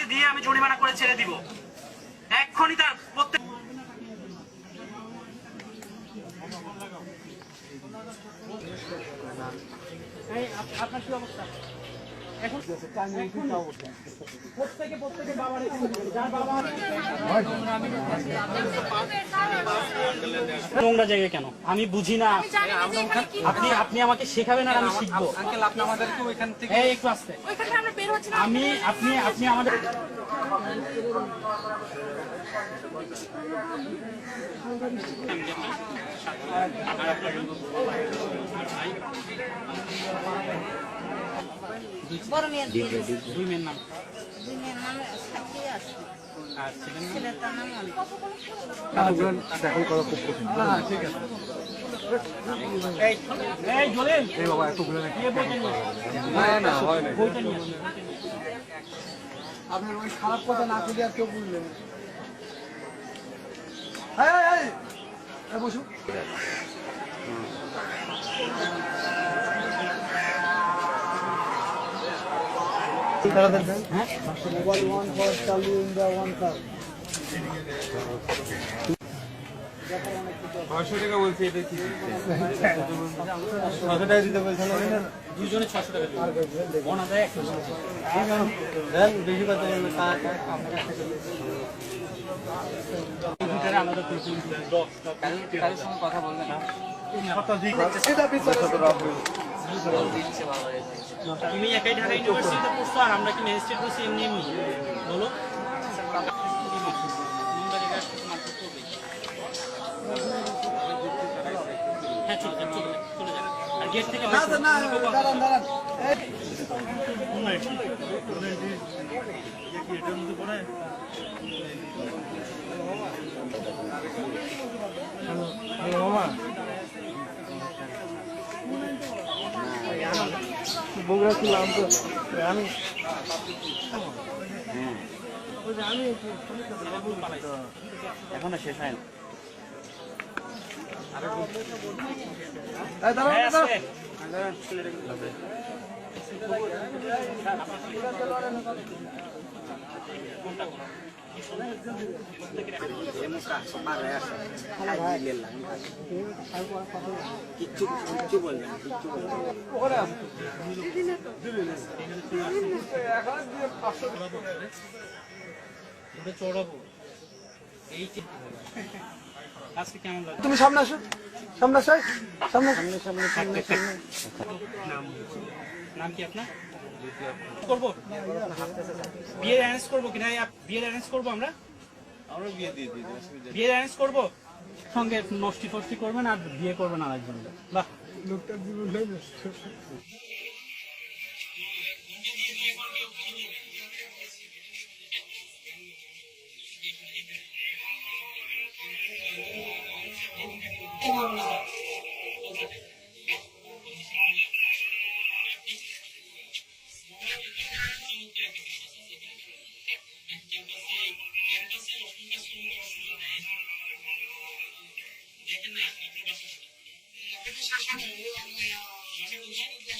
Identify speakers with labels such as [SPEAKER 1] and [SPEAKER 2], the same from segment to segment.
[SPEAKER 1] হাতে দিয়ে আমি জরিমানা করে ছেড়ে দিব। এক্ষুনি তার প্রত্যেক
[SPEAKER 2] আপনার কি অবস্থা? এখন এখন প্রত্যেকে প্রত্যেকে বাবার যার বাবা নোংরা জায়গায় কেন? আমি বুঝি না। আপনি আপনি আমাকে শেখাবেন আর আমি শিখব।
[SPEAKER 3] আঙ্কেল আপনি আমাদেরকে ওইখান থেকে
[SPEAKER 2] একটু আসতে।
[SPEAKER 4] ওইখানে আমরা বের হচ্ছি না।
[SPEAKER 2] আমি আপনি আপনি আমাদের
[SPEAKER 4] বড় মেয়ের বিয়ে দিয়েছি।
[SPEAKER 2] দুই মেয়ের নাম?
[SPEAKER 4] দুই মেয়ের নামে সাক্ষী আছে।
[SPEAKER 2] আর ছেলের নাম?
[SPEAKER 4] ছেলের তার নাম অনেক
[SPEAKER 2] এই এই জলিল। এই বাবা একটু নাকি
[SPEAKER 3] না না হয় না।
[SPEAKER 2] বইটা নিয়ে আসো।
[SPEAKER 5] আপনার ওই খারাপ কথা না খুলে আর কেউ বুঝলেন না। এই, এই, এই, এই, বসুন মোবাইল ওয়ান ফর চালু ইন্ডিয়া ওয়ান
[SPEAKER 3] টাকা বলছি এটা
[SPEAKER 2] দুজনে ছশো টাকা একশো
[SPEAKER 5] বেশি কথা।
[SPEAKER 2] দশ টাকা।
[SPEAKER 3] কারোর সঙ্গে কথা না
[SPEAKER 2] তুমি একাই ঢাকা ইউনিভার্সিটিতে পড়ছো আর আমরা কি ম্যাজিস্ট্রেট পড়ছি এমনি এমনি বলো? নোংরা জায়গায় আসলে তো মারধর করবেই। হ্যাঁ চলে যান চলে যান চলে যান আর গেট থেকে বের করুন।
[SPEAKER 5] দাঁড়ান দাঁড়ান বগুড়া ছিলাম তো আমি
[SPEAKER 2] এখনও শেষ হয় না।
[SPEAKER 5] দাঁড়ান তুমি সামনে আসো সামনে আসো সামনে সামনে সামনে সামনে।
[SPEAKER 2] নাম কি আপনার? করব? বিয়ে অ্যারেঞ্জ করব কিনা বিয়ে অ্যারেঞ্জ করব আমরা?
[SPEAKER 3] আমরা বিয়ে দিয়ে দিই
[SPEAKER 2] বিয়ে অ্যারেঞ্জ করব? সঙ্গে নষ্টি ফষ্টি করবেন আর বিয়ে করবেন
[SPEAKER 1] আর একজন বাহ লোকটার জীবনটাই নষ্ট Oh, Thank you.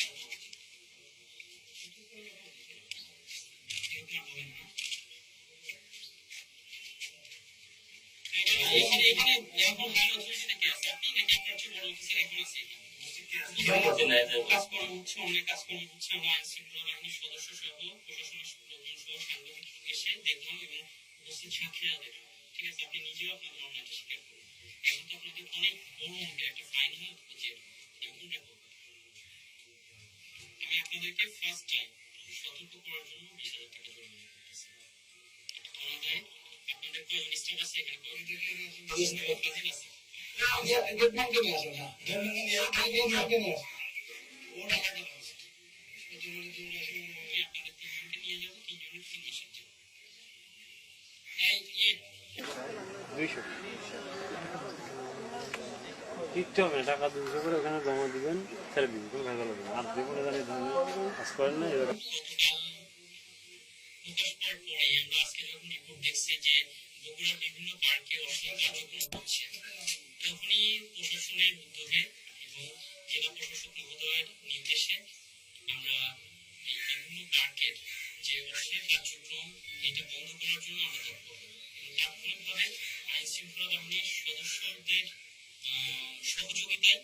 [SPEAKER 1] ঠিক আছে আপনি নিজেও আপনাদের অন্যায়টা স্বীকার করুন এখন তো আপনাদের অনেক বড় অঙ্কের একটা ফাইন হয়ে হচ্ছে আমি আপনাদেরকে ফার্স্ট টাইম সতর্ক করার জন্য বিশ হাজার টাকা জরিমানা করতেছি অনাদায় আপনাদের
[SPEAKER 6] কিচ্ছু হবে না টাকা দুশো করে ওখানে জমা দিবেন ছেড়ে দিবেন। কোনো না আর যে কোনো জানি কাজ করেন না
[SPEAKER 1] হচ্ছে প্রশাসনের উদ্যোগে এবং জেলা প্রশাসক মহোদয়ের নির্দেশে আমরা এই বিভিন্ন পার্কের যে অশ্লীল কার্যক্রম এটা বন্ধ করার জন্য আমরা তৎপর তাৎক্ষণিকভাবে আইন শৃঙ্খলা বাহিনীর সদস্যদের সহযোগিতায়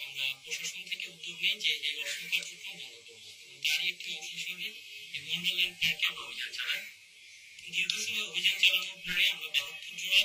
[SPEAKER 1] আমরা প্রশাসন থেকে উদ্যোগ নিই যে এই অশ্লীল কার্যক্রম বন্ধ করব তারই একটি অংশ হিসেবে এই মন্ডলের প্যাকের অভিযান চালাই দীর্ঘ সময় অভিযান চালানোর পরে আমরা বাহাত্তর জোড়া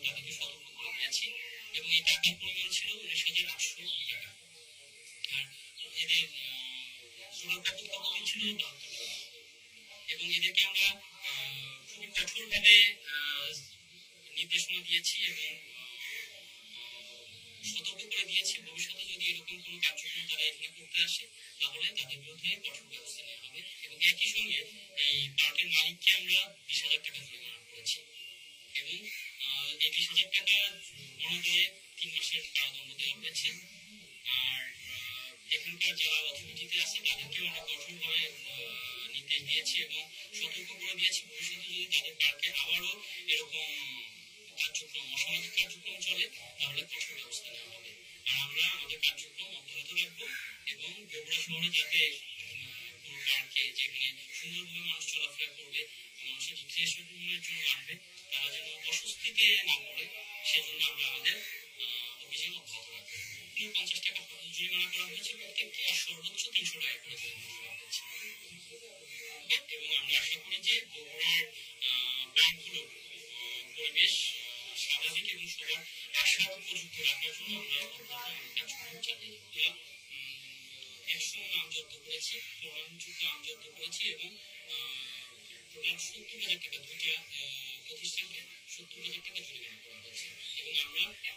[SPEAKER 1] এবং এই টাকার পরিমাণ ছিল উনিশ হাজার আটশো টাকা আর এদের সুরক্ষা তত্ত্বাবধান ছিল এবং এদেরকে আমরা খুবই কঠোরভাবে নির্দেশনা দিয়েছি এবং সতর্ক করে দিয়েছি ভবিষ্যতে যদি এরকম কোনো কার্যক্রম তারা এখানে করতে আসে তাহলে তাদের বিরুদ্ধে কঠোর ব্যবস্থা নেওয়া হবে এবং একই সঙ্গে এই পার্কের মালিককে আমরা বিশ হাজার টাকা জরিমানা করেছি এবং এই বিশ হাজার টাকা অনাদায়ে মাসের কারাদণ্ড হয়েছে আর এখানকার যারা অথরিটিতে আছে, তাদেরকেও আমরা কঠোরভাবে নির্দেশ দিয়েছি এবং সতর্ক করে দিয়েছি। ভবিষ্যতে যদি তাদের পার্কে আবারও এরকম কার্যক্রম, অসামাজিক কার্যক্রম চলে, তাহলে কঠোর ব্যবস্থা নেওয়া হবে। আর আমরা আমাদের কার্যক্রম অব্যাহত রাখব এবং বগুড়া শহরে যাতে কোনো পার্কে যেখানে সুন্দরভাবে মানুষ চলাফেরা করবে, মানুষের রিক্রিয়েশনের জন্য আসবে, তারা যেন অস্বস্তিতে না পড়ে, সেজন্য আমরা আমাদের রাখব পঞ্চাশ টাকা জরিমানা করা হয়েছে প্রত্যেককে আর সর্বোচ্চ তিনশো টাকা করে জরিমানা করা হয়েছে এবং আমরা আশা করি যে বগুড়ার আহ, পরিবেশ স্বাভাবিক এবং সবার আশার উপযুক্ত রাখার জন্য আমরা। আমরা, উম, একশো জব্দ করেছি প্রমাণযুক্ত জব্দ করেছি এবং টোটাল সত্তর হাজার টাকা দুইটা প্রতিষ্ঠানকে সত্তর হাজার টাকা জরিমানা করা হয়েছে এবং আমরা